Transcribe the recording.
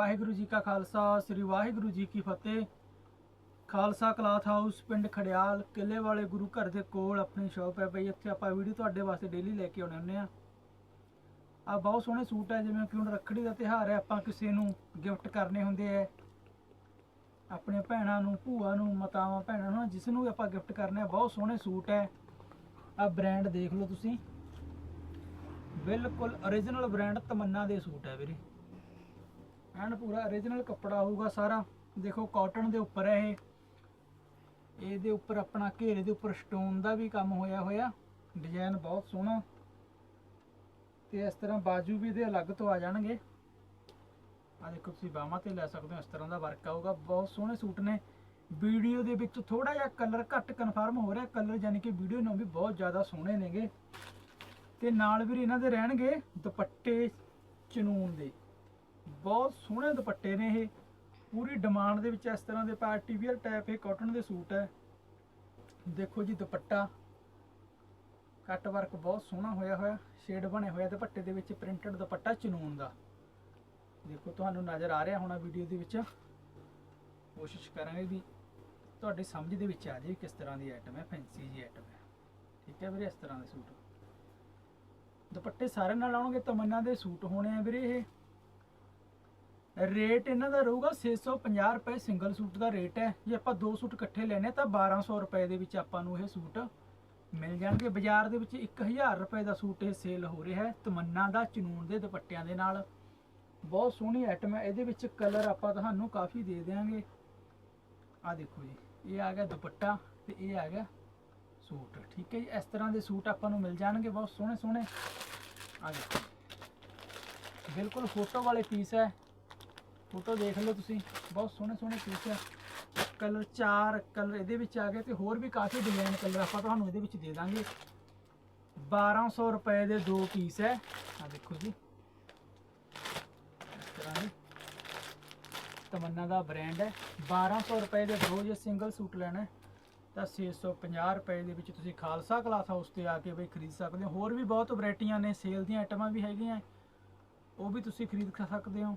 ਵਾਹਿਗੁਰੂ ਜੀ ਕਾ ਖਾਲਸਾ, ਸ੍ਰੀ ਵਾਹਿਗੁਰੂ ਜੀ ਕੀ ਫਤਿਹ। Khalsa cloth house, ਪਿੰਡ ਖੜਿਆਲ ਕਿਲੇ ਵਾਲੇ ਗੁਰੂ ਘਰ ਦੇ ਕੋਲ ਆਪਣੀ ਸ਼ਾਪ ਹੈ ਬਈ, ਇੱਥੇ ਆਪਾਂ ਵੀਡੀਓ ਤੁਹਾਡੇ ਵਾਸਤੇ ਡੇਲੀ ਲੈ ਕੇ ਆਉਣੇ ਹੁੰਦੇ ਆ ਆ ਬਹੁਤ ਸੋਹਣੇ ਸੂਟ ਹੈ, ਜਿਵੇਂ ਕਿ ਹੁਣ ਰੱਖੜੀ ਦਾ ਤਿਉਹਾਰ ਹੈ, ਆਪਾਂ ਕਿਸੇ ਨੂੰ ਗਿਫਟ ਕਰਨੇ ਹੁੰਦੇ ਆ ਆਪਣੇ ਭੈਣਾਂ ਨੂੰ, ਭੂਆ ਨੂੰ, ਮਾਤਾਵਾਂ, ਭੈਣਾਂ ਨੂੰ, ਜਿਸ ਨੂੰ ਵੀ ਆਪਾਂ ਗਿਫਟ ਕਰਨੇ ਆ, ਬਹੁਤ ਸੋਹਣੇ ਸੂਟ ਹੈ। ਆ ਬ੍ਰਾਂਡ ਦੇਖ ਲਓ ਤੁਸੀਂ। ਬਿਲਕੁਲ origignal ਬ੍ਰਾਂਡ ਤਮੰਨਾ ਦੇ ਸੂਟ ਹੈ ਵੀਰੇ। ਐਨ ਪੂਰਾ origignal ਕੱਪੜਾ ਹੋਊਗਾ ਸਾਰਾ। ਦੇਖੋ ਕਾਟਨ ਦੇ ਉੱਪਰ ਹੈ ਇਹ। ਇਹਦੇ ਉੱਪਰ ਆਪਣਾ ਘੇਰੇ ਦੇ ਉੱਪਰ ਸਟੋਨ ਦਾ ਵੀ ਕੰਮ ਹੋਇਆ ਹੋਇਆ। ਡਿਜ਼ਾਈਨ ਬਹੁਤ ਸੋਹਣਾ। ਤੇ ਇਸ ਤਰ੍ਹਾਂ ਬਾਜੂ ਵੀ ਇਹਦੇ ਅਲੱਗ ਤੋਂ ਆ ਜਾਣਗੇ। ਆ ਦੇਖੋ ਤੁਸੀਂ ਬਾਹਾਂ ਤੇ ਲੈ ਸਕਦੇ ਹੋ, ਇਸ ਤਰ੍ਹਾਂ ਦਾ ਵਰਕ ਆਊਗਾ। ਬਹੁਤ ਸੋਹਣੇ ਸੂਟ ਨੇ। ਵੀਡੀਓ ਦੇ ਵਿੱਚ ਥੋੜਾ ਜਿਹਾ ਕਲਰ ਘੱਟ ਕਨਫਰਮ ਹੋ ਰਿਹਾ। ਕਲਰ ਯਾਨੀ ਕਿ ਵੀਡੀਓ ਨੂੰ ਵੀ ਬਹੁਤ ਜ਼ਿਆਦਾ ਸੋਹਣੇ ਨੇਗੇ। ਤੇ ਨਾਲ ਵੀ ਇਹਨਾਂ ਦੇ ਰਹਿਣਗੇ ਦੁਪੱਟੇ ਚਨੂਨ ਦੇ। ਬਹੁਤ ਸੋਹਣੇ ਦੁਪੱਟੇ ਨੇ ਇਹ। ਪੂਰੀ ਡਿਮਾਂਡ ਦੇ ਵਿੱਚ ਇਸ ਤਰ੍ਹਾਂ ਦੇ ਪਾਰਟੀ ਵੀਅਰ ਟਾਈਪ ਇਹ ਕਾਟਨ ਦੇ ਸੂਟ ਹੈ। ਦੇਖੋ ਜੀ ਦੁਪੱਟਾ। ਕੱਟ ਵਰਕ ਬਹੁਤ ਸੋਹਣਾ ਹੋਇਆ ਹੋਇਆ। ਸ਼ੇਡ ਬਣੇ ਹੋਇਆ ਦੁਪੱਟੇ ਦੇ ਵਿੱਚ ਪ੍ਰਿੰਟਡ ਦੁਪੱਟਾ ਚਨੂਨ ਦਾ। ਦੇਖੋ ਤੁਹਾਨੂੰ ਨਜ਼ਰ ਆ ਰਿਹਾ ਹੋਣਾ ਵੀਡੀਓ ਦੇ ਵਿੱਚ। ਕੋਸ਼ਿਸ਼ ਕਰਾਂਗੇ ਵੀ ਤੁਹਾਡੀ ਸਮਝ ਦੇ ਵਿੱਚ ਆ ਜਾਏ ਕਿਸ ਤਰ੍ਹਾਂ ਦੀ ਆਈਟਮ ਹੈ ਫੈਂਸੀ ਜੀ ਆਈਟਮ ਹੈ। ਠੀਕ ਹੈ ਵੀਰੇ, ਇਸ ਤਰ੍ਹਾਂ ਦੇ ਸੂਟ। ਦੁਪੱਟੇ ਸਾਰੇ ਨਾਲ ਆਉਣਗੇ, ਤਮੰਨਾ ਦੇ ਸੂਟ ਹੋਣੇ ਆ ਵੀਰੇ ਇਹ। ਰੇਟ ਇਹਨਾਂ ਦਾ ਰਹੂਗਾ 650 ਰੁਪਏ ਸਿੰਗਲ ਸੂਟ ਦਾ ਰੇਟ ਹੈ। ਜੇ ਆਪਾਂ ਦੋ ਸੂਟ ਇਕੱਠੇ ਲੈਣੇ ਤਾਂ 1200 ਰੁਪਏ ਦੇ ਵਿੱਚ ਆਪਾਂ ਨੂੰ ਇਹ ਸੂਟ ਮਿਲ ਜਾਣਗੇ। ਬਾਜ਼ਾਰ ਦੇ ਵਿੱਚ 1000 ਰੁਪਏ ਦਾ ਸੂਟ ਇਹ ਸੇਲ ਹੋ ਰਿਹਾ ਹੈ ਤਮੰਨਾ ਦਾ ਚਨੂਨ ਦੇ ਦੁਪੱਟਿਆਂ ਦੇ ਨਾਲ। ਬਹੁਤ ਸੋਹਣੀ ਆਈਟਮ ਹੈ। ਇਹਦੇ ਵਿੱਚ ਕਲਰ ਆਪਾਂ ਤੁਹਾਨੂੰ ਕਾਫੀ ਦੇ ਦੇਵਾਂਗੇ ਆ ਦੇਖੋ ਜੀ, ਇਹ ਆ ਗਿਆ ਦੁਪੱਟਾ ਤੇ ਇਹ ਆ ਗਿਆ ਸੂਟ। ਠੀਕ ਹੈ ਜੀ, ਇਸ ਤਰ੍ਹਾਂ ਦੇ ਸੂਟ ਆਪਾਂ ਨੂੰ ਮਿਲ ਜਾਣਗੇ। ਬਹੁਤ ਸੋਹਣੇ ਸੋਹਣੇ ਆ ਦੇਖੋ ਬਿਲਕੁਲ ਫੋਟੋ ਵਾਲੇ ਪੀਸ ਹੈ। ਫੋਟੋ ਦੇਖ ਲਓ ਤੁਸੀਂ, ਬਹੁਤ ਸੋਹਣੇ ਸੋਹਣੇ ਪੀਸ ਹੈ ਕਲਰ ਚਾਰ ਕਲਰ ਇਹਦੇ ਵਿੱਚ ਆ ਗਏ ਤੇ ਹੋਰ ਵੀ ਕਾਫੀ ਡਿਜ਼ਾਈਨ ਕਲਰ ਆਪਾਂ ਤੁਹਾਨੂੰ ਇਹਦੇ ਵਿੱਚ ਦੇ ਦਾਂਗੇ। 1200 ਰੁਪਏ ਦੇ ਦੋ ਪੀਸ ਹੈ। ਆ ਦੇਖੋ ਜੀ। ਇਸ ਤਰ੍ਹਾਂ ਦੇ ਤਮੰਨਾ ਦਾ ਬ੍ਰਾਂਡ ਹੈ। 1200 ਰੁਪਏ ਦੇ ਦੋ ਜੇ ਸਿੰਗਲ ਸੂਟ ਲੈਣਾ ਹੈ, ਤਾਂ 650 ਰੁਪਏ ਦੇ ਵਿੱਚ ਤੁਸੀਂ ਖਾਲਸਾ ਕਲਾਸ ਹਾਊਸ ਤੇ ਆ ਕੇ ਬਈ ਖਰੀਦ ਸਕਦੇ ਹੋ। ਹੋਰ ਵੀ ਬਹੁਤ ਵੈਰਾਈਟੀਆਂ ਨੇ ਸੇਲ ਦੀਆਂ ਆਈਟਮਾਂ ਵੀ ਹੈਗੀਆਂ ਉਹ ਵੀ ਤੁਸੀਂ ਖਰੀਦ ਸਕਦੇ ਹੋ।